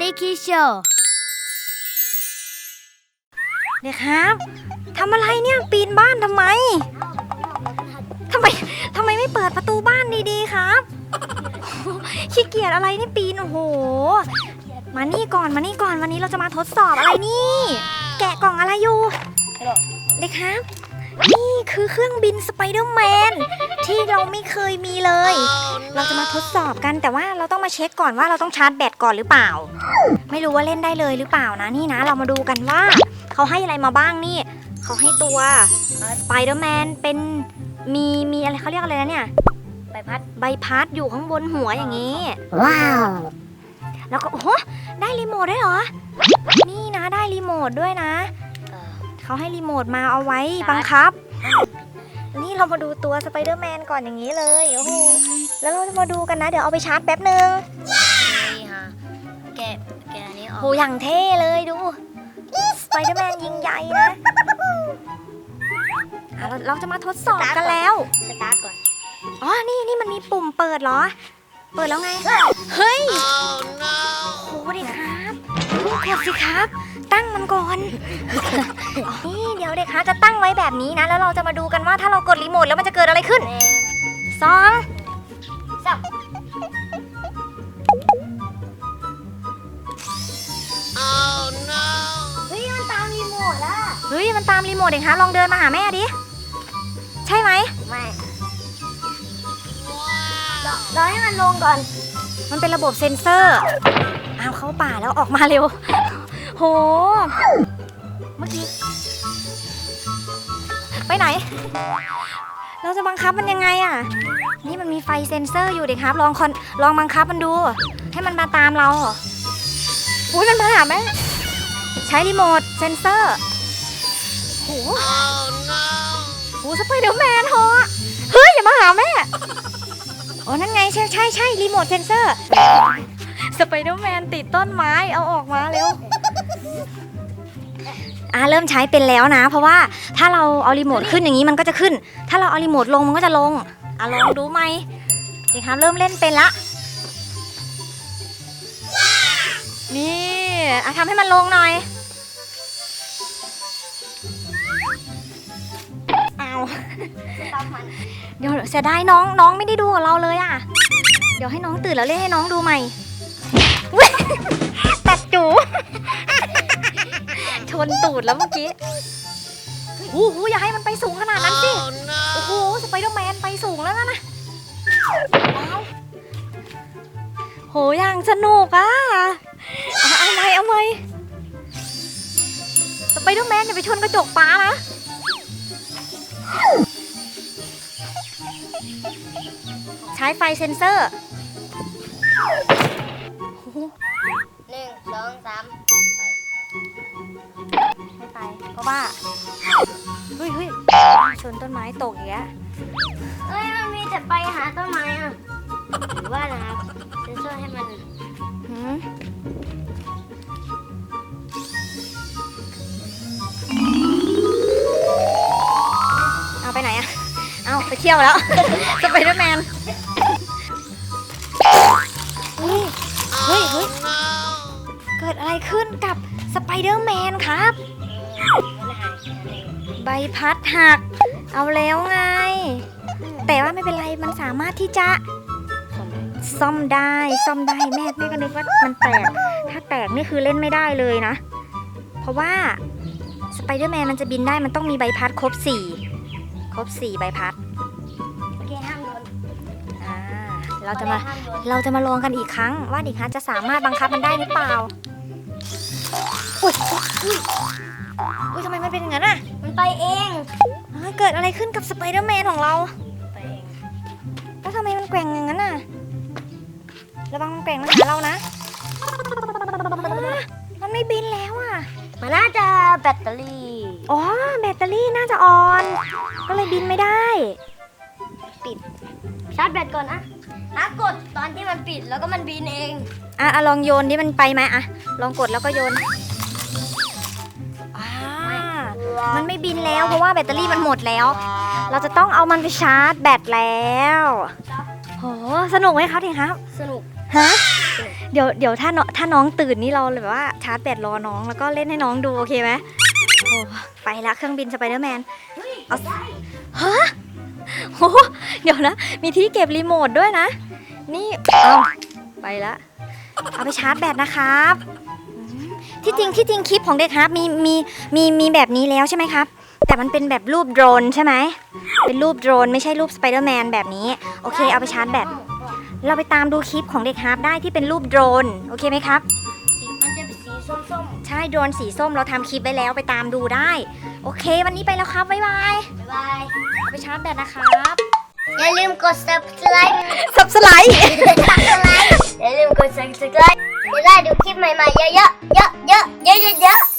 นิคิโชเด็กครับทำอะไรเนี่ยปีนบ้านทำไมทำไมทำไมไม่เปิดประตูบ้านดีๆครับขี้เกียจอะไรนี่ปีนโอ้โห มานี่ก่อนมานี่ก่อนวันนี้เราจะมาทดสอบอะไรนี่ แกะกล่องอะไรอยู่เด็กครับ นี่คือเครื่องบินสไปเดอร์แมนที่เราไม่เคยมีเลย เราจะมาทดสอบกันแต่ว่าเราต้องมาเช็คก่อนว่าเราต้องชาร์จแบตก่อนหรือเปล่า ไม่รู้ว่าเล่นได้เลยหรือเปล่านะนี่นะ เรามาดูกันว่า เขาให้อะไรมาบ้างนี่ เขาให้ตัวสไปเดอร์แมนเป็นมีมีอะไรเขาเรียกอะไรนะเนี่ยใบพัดใบพัดอยู่ข้างบนหัวอย่างนี้ ว้าว แล้วก็โอ้โหได้รีโมทด้วยเหรอ นี่นะได้รีโมทด้วยนะ เขาให้รีโมทมาเอาไว้บังคับ นี่เรามาดูตัวสไปเดอร์แมนก่อนอย่างนี้เลยโอ้โหแล้วเราจะมาดูกันนะ เดี๋ยวเอาไปชาร์จแป๊บหนึ่งนี่ฮะแกะแกะอันนี้ออกโหอย่างเท่เลยดูสไปเดอร์แมนยิงใหญ่นะอะเราเราจะมาทดสอบกันแล้ว สตาร์ทก่อน อ๋อ นี่นี่มันมีปุ่มเปิดเหรอ เปิดแล้วไง เฮ้ยโหเด็กครับกดสิครับ ตั้งมันก่อน นี่เดี๋ยวเด็กครับจะตั้งไว้แบบนี้นะ แล้วเราจะมาดูกันว่าถ้าเรากดรีโมทแล้วมันจะเกิดอะไรขึ้นหนึ่งสองสามเฮ้ยมันตามรีโมทอะเฮ้ยมันตามรีโมทเด็กครับลองเดินมาหาแม่ดิ ใช่ไหมไม่รอให้มันลงก่อน มันเป็นระบบเซ็นเซอร์อ้าวเข้าป่าแล้วออกมาเร็ว โห เมื่อกี้ ไปไหน เราจะบังคับมันยังไงอะ นี่มันมีไฟเซ็นเซอร์อยู่เด็กครับ ลองคอนลองบังคับมันดู ให้มันมาตามเราอุ้ยมันมาหาแม่ใช้รีโมทเซ็นเซอร์โหโหสไปเดอร์แมนเหรอเฮ้ยอย่ามาหาแม่อ๋อนั่นไงใช่ใช่ใช่รีโมทเซนเซอร์สไปเดอร์แมนติดต้นไม้เอาออกมาเร็ว อ่าเริ่มใช้เป็นแล้วนะ เพราะว่าถ้าเราเอารีโมทขึ้นอย่างนี้มันก็จะขึ้น ถ้าเราเอารีโมทลงมันก็จะลงอะลองดูไหมเด็กครับเริ่มเล่นเป็นละนี่อะทำให้มันลงหน่อยเอาเดี๋ยวเสียดายน้องน้องไม่ได้ดูกับเราเลยอะ เดี๋ยวให้น้องตื่นแล้วเล่นให้น้องดูใหม่ตัดจู นตูดแล้วเมื่อกี้โอ้โหอย่าให้มันไปสูงขนาดนั้นสิ โอ้โห สไปเดอร์แมนไปสูงแล้วนะนะโหอย่างสนุกอะเอาเอาไหมเอาไหมสไปเดอร์แมนอย่าไปชนกระจกฟ้านะ ใช้ไฟเซ็นเซอร์หนึ่งสองสาม ไม่ไป เพราะว่า เฮ้ยเฮ้ยชนต้นไม้ตกอย่างเงี้ยเอ้ยมันมีแต่ไปหาต้นไม้อะหรือว่านะครับเซนเซอร์ให้มันหืมเอาไปไหนอะเอาไปเที่ยวแล้ว สไปเดอร์แมนเฮ้ยเฮ้ยเฮ้ยเกิดอะไรขึ้นกับสไปเดอร์แมนครับมันหาย ใบพัดหัก เอาแล้วไง แต่ว่าไม่เป็นไรมันสามารถที่จะ ซ่อมได้ซ่อมได้แม่แม่ก็นึกว่ามันแตก ถ้าแตกนี่คือเล่นไม่ได้เลยนะ เพราะว่าสไปเดอร์แมนมันจะบินได้มันต้องมีใบพัดครบ4ครบ4ใบพัดโอเคห้ามโดนอ่าเราจะมาห้ามโดนเราจะมาลองกันอีกครั้ง ว่าเด็กฮัทจะสามารถบังคับมันได้หรือเปล่าอุ้ย อุ้ยอุ้ยทำไมมันเป็นอย่างนั้นอะมันไปเองเฮ้ยเกิดอะไรขึ้นกับสไปเดอร์แมนของเรา ไปเองแล้วทำไมมันแกว่งอย่างนั้นน่ะ ระวังมันแกว่งมาหาเรานะอ่ามันไม่บินแล้วอะ มันน่าจะแบตเตอรี่ อ๋อแบตเตอรี่น่าจะอ่อน ก็เลยบินไม่ได้ชาร์จแบตก่อนนะถ้ากดตอนที่มันปิดแล้วก็มันบินเอง อะอะลองโยนดิมันไปไหมอะ ลองกดแล้วก็โยนอ่า มันไม่บินแล้วเพราะว่าแบตเตอรี่มันหมดแล้ว เราจะต้องเอามันไปชาร์จแบตแล้วโหสนุกไหมครับทีครับ สนุกฮะเดี๋ยวเดี๋ยวถ้าน้องถ้าน้องตื่นนี่เราแบบว่าชาร์จแบตรอน้องแล้วก็เล่นให้น้องดูโอเคไหมโอ้ไปละเครื่องบินสไปเดอร์แมนเฮ้ยเอาฮะโอ้เดี๋ยวนะ มีที่เก็บรีโมทด้วยนะ นี่เอาไปละเอาไปชาร์จแบตนะครับอืม ที่จริงที่จริงคลิปของเด็กครับมีมีมีมีแบบนี้แล้วใช่ไหมครับ แต่มันเป็นแบบรูปโดรนใช่ไหมเป็นรูปโดรนไม่ใช่รูปสไปเดอร์แมนแบบนี้ โอเคเอาไปชาร์จแบตเราไปตามดูคลิปของเด็กฮาร์ปได้ที่เป็นรูปโดรนโอเคไหมครับสีมันจะเป็นสีส้มใช่โดรนสีส้มเราทำคลิปไว้แล้วไปตามดูได้ โอเค วันนี้ไปแล้วครับบ๊ายบายๆบ๊ายบาย เอาไปชาร์จแบตนะครับอย่าลืมกด subscribe สับสไลด์ subscribe อย่าลืมกด subscribe จะได้ดูคลิปใหม่ๆเยอะๆเยอะๆเยอะๆเยอะๆ